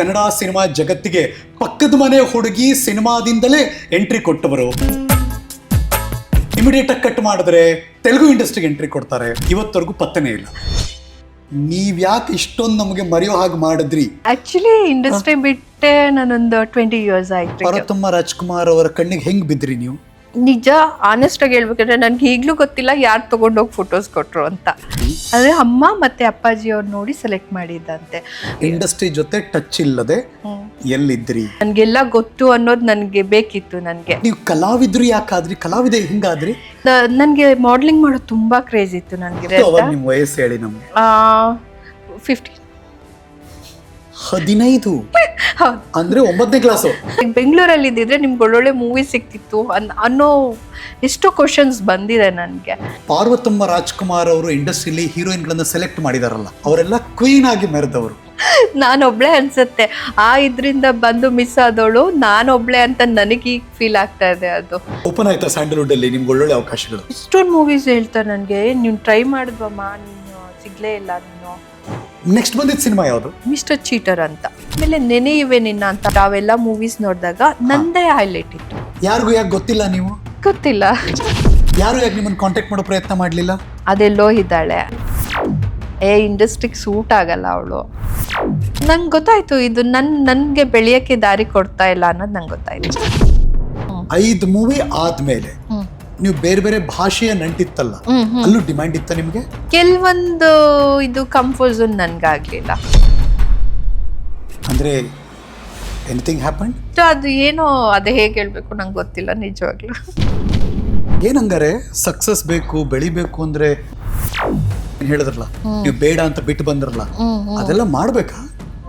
Kannada cinema ಜಗತ್ತಿಗೆ ಪಕ್ಕದ ಮನೆ ಹುಡುಗಿ ಸಿನಿಮಾದಿಂದಲೇ ಎಂಟ್ರಿ ಕೊಟ್ಟವರು. ಇಮಿಡಿಯೇಟ್ ಆಗಿ ಕಟ್ ಮಾಡಿದ್ರೆ ತೆಲುಗು ಇಂಡಸ್ಟ್ರಿಗೆ ಎಂಟ್ರಿ ಕೊಡ್ತಾರೆ. ಇವತ್ತವರೆಗೂ ಪತ್ತನೇ ಇಲ್ಲ. ನೀವ್ಯಾಕೆ ಇಷ್ಟೊಂದು ನಮಗೆ ಮರೆಯೋ ಹಾಗೆ ಮಾಡಿದ್ರಿ? ಆಕ್ಚುಲಿ ಇಂಡಸ್ಟ್ರಿ ಬಿಟ್ಟೆ ನಾನೊಂದು ಟ್ವೆಂಟಿ ಇಯರ್ಸ್ ಆಯ್ತು ಪಾರ್ವತಮ್ಮ ರಾಜ್ಕುಮಾರ್ ಅವರ ಕಣ್ಣಿಗೆ ಹೆಂಗ್ ಬಿದ್ರಿ ನೀವು? ನಿಜ ಆನೆಸ್ಟ್ ಆಗಿ ಹೇಳ್ಬೇಕಂದ್ರೆ ನನ್ಗೆ ಈಗಲೂ ಗೊತ್ತಿಲ್ಲ ಯಾರು ತಗೊಂಡೋಗಿ ಫೋಟೋಸ್ ಕೊಟ್ರು ಅಂತ. ಅಂದ್ರೆ ಅಮ್ಮ ಮತ್ತೆ ಅಪ್ಪಾಜಿ ಅವ್ರು ನೋಡಿ ಸೆಲೆಕ್ಟ್ ಮಾಡಿದ್ದಂತೆ ಇಂಡಸ್ಟ್ರಿ ಜೊತೆ ಟಚ್ ಇಲ್ಲದೆ ಎಲ್ಲಿದ್ರಿ ನನ್ಗೆಲ್ಲ ಗೊತ್ತು ಅನ್ನೋದು ನನಗೆ ಬೇಕಿತ್ತು ನನಗೆ. ನೀವು ಕಲಾವಿದ್ರು ಯಾಕಾದ್ರಿ? ಕಲಾವಿದೆ ಹಿಂಗಾದ್ರಿ? ನನಗೆ ಮಾಡಲಿಂಗ್ ಮಾಡೋದು ತುಂಬಾ ಕ್ರೇಜ್ ಇತ್ತು ನನಗೆ ಅವಾಗ ನಿಮ್ ವಯಸ್ಸು ಹೇಳಿ ನಮ್ಗೆ. ಫಿಫ್ಟೀನ್ ಹದಿನೈದು. ಹೌದು ಅಂದ್ರೆ ಒಂಬತ್ತನೇ ಕ್ಲಾಸು ಬೆಂಗಳೂರಲ್ಲಿ ಇದ್ದಿದ್ರೆ ನಿಮ್ಗೆ ಒಳ್ಳೊಳ್ಳೆ ಮೂವಿ ಸಿಕ್ತಿತ್ತು ಅನ್- ಅನ್ನೋ ಎಷ್ಟೋ ಕ್ವಶನ್ಸ್ ಬಂದಿದೆ ನನಗೆ. ಪಾರ್ವತಮ್ಮ ರಾಜ್ಕುಮಾರ್ ಅವರು ಇಂಡಸ್ಟ್ರಿಲಿ ಹೀರೋಯಿನ್ಗಳನ್ನ ಸೆಲೆಕ್ಟ್ ಮಾಡಿದಾರಲ್ಲ ಅವರೆಲ್ಲ ಕ್ವೀನ್ ಆಗಿ ಮೆರೆದವರು. ನಾನೊಬ್ಳೆ ಅನ್ಸುತ್ತೆ. ಆ ಇದ್ರಿಂದ ಬಂದು ಮಿಸ್ ಆದವಳು ನಾನೊಬ್ಳೆ ಅಂತ ನನಗೆ ಈಗ ಫೀಲ್ ಆಗ್ತಾ ಇದೆ ಅದು. ಓಪನ್ ಆಯ್ತಾ ಸ್ಯಾಂಡಲ್ವುಡ್ ಅಲ್ಲಿ ನಿಮ್ಗೆ ಒಳ್ಳೊಳ್ಳೆ ಅವಕಾಶಗಳು? ಇಷ್ಟೊಂದು ಮೂವೀಸ್ ಹೇಳ್ತಾರೆ ನನಗೆ. ನೀನು ಟ್ರೈ ಮಾಡಿದ್ವಮ್ಮ ನೀನು ಸಿಗ್ಲೇ ಇಲ್ಲ ನೀನು. ನೆಕ್ಸ್ಟ್ ಬಂದಿದ್ದ ಸಿನಿಮಾ ಯಾವುದು? ಮಿಸ್ಟರ್ ಚೀಟರ್ ಅಂತ. ಆಮೇಲೆ ನೆನೆಯುವೆ ನಿನ್ನ ಅಂತ ನಾವೆಲ್ಲ ಮೂವೀಸ್ ನೋಡಿದಾಗ ನಂದೇ ಹೈಲೈಟ್ ಇತ್ತು. ಯಾರಿಗೂ ಯಾಕೆ ಗೊತ್ತಿಲ್ಲ ನೀವು? ಗೊತ್ತಿಲ್ಲ. ಯಾರು ಯಾಕೆ ನಿಮ್ಮನ್ನು ಕಾಂಟ್ಯಾಕ್ಟ್ ಮಾಡೋ ಪ್ರಯತ್ನ ಮಾಡಲಿಲ್ಲ? ಅದೆಲ್ಲೋ ಇದ್ದಾಳೆ ಏ ಇಂಡಸ್ಟ್ರಿಗೆ ಸೂಟ್ ಆಗಲ್ಲ ಅವಳು. ನಂಗೆ ಗೊತ್ತಾಯ್ತು ಇದು ನನ್ ನನಗೆ ಬೆಳೆಯೋಕ್ಕೆ ದಾರಿ ಕೊಡ್ತಾ ಇಲ್ಲ ಅನ್ನೋದು ನಂಗೆ ಗೊತ್ತಾಯ್ತು. ಐದು ಮೂವಿ ಆದ್ಮೇಲೆ. ನೀವು ಬೇರೆ ಬೇರೆ ಭಾಷೆಯ ನಂಟಿತ್ತಲ್ಲ. ಅಲ್ಲೂ ಡಿಮ್ಯಾಂಡ್ ಇತ್ತ ನಿಮಗೆ? ಕೆಲವೊಂದು ಇದು ಕಂಫರ್ಟ್ ಝೋನ್ ನನಗಾಗಲಿಲ್ಲ. ಅಂದ್ರೆ ಎನಿಥಿಂಗ್ ಹ್ಯಾಪನ್ ಅದು ಏನೋ ಅದು ಹೇಗೆ ಹೇಳ್ಬೇಕು ನಂಗೆ ಗೊತ್ತಿಲ್ಲ ನಿಜವಾಗ್ಲೂ. ಏನಂಗಾರೆ ಸಕ್ಸಸ್ ಬೇಕು ಬೆಳಿಬೇಕು ಅಂದ್ರೆ ಏನ್ ಹೇಳಿದ್ರಲ್ಲ ನೀವು ಬೇಡ ಅಂತ ಬಿಟ್ಟು ಬಂದ್ರಲ್ಲ ಅದೆಲ್ಲ ಮಾಡ್ಬೇಕಾ?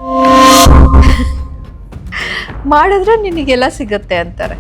ಮಾಡಿದ್ರೆ ನಿನಗೆಲ್ಲ ಸಿಗುತ್ತೆ ಅಂತಾರೆ.